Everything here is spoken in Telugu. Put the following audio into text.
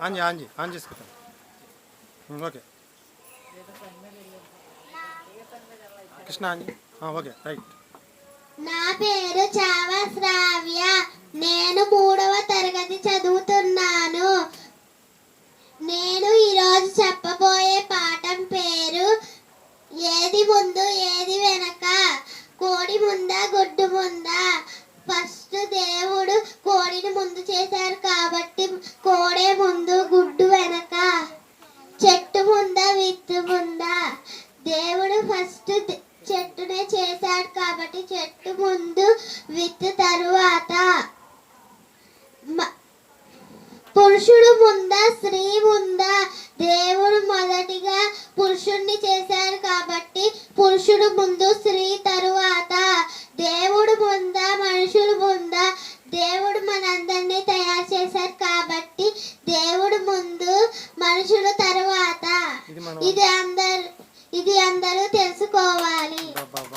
ఆన్ ఆన్ చేయి, ఆన్ చేసుకుంటాను okay Krishna on okay right నా పేరు చావ శ్రావ్య. నేను మూడవ తరగతి చదువుతున్నాను. నేను ఈరోజు చెప్పబోయే పాఠం పేరు ఏది ముందు ఏది వెనక? కోడి ముందా గుడ్డు ముందా? ఫస్ట్ దేవుడు కోడిని ముందు చేశారు కాబట్టి కోడే ముందు గుడ్డు వెనక చెట్టు ముందా విత్తు ముందా దేవుడు ఫస్ట్ చెట్టునే చేశాడు కాబట్టి చెట్టు ముందు విత్తు తరువాత పురుషుడు ముందా స్త్రీ ముందా? దేవుడు మొదటిగా పురుషుణ్ణి చేశారు కాబట్టి పురుషుడు ముందు స్త్రీ తరువాత. దేవుడు ముందా మనుషులు ముందా? దేవుడు మనందరినీ తయారు చేశారు కాబట్టి దేవుడు ముందు మనుషులు తరువాత. ఇది అందరు ఇది అందరూ తెలుసు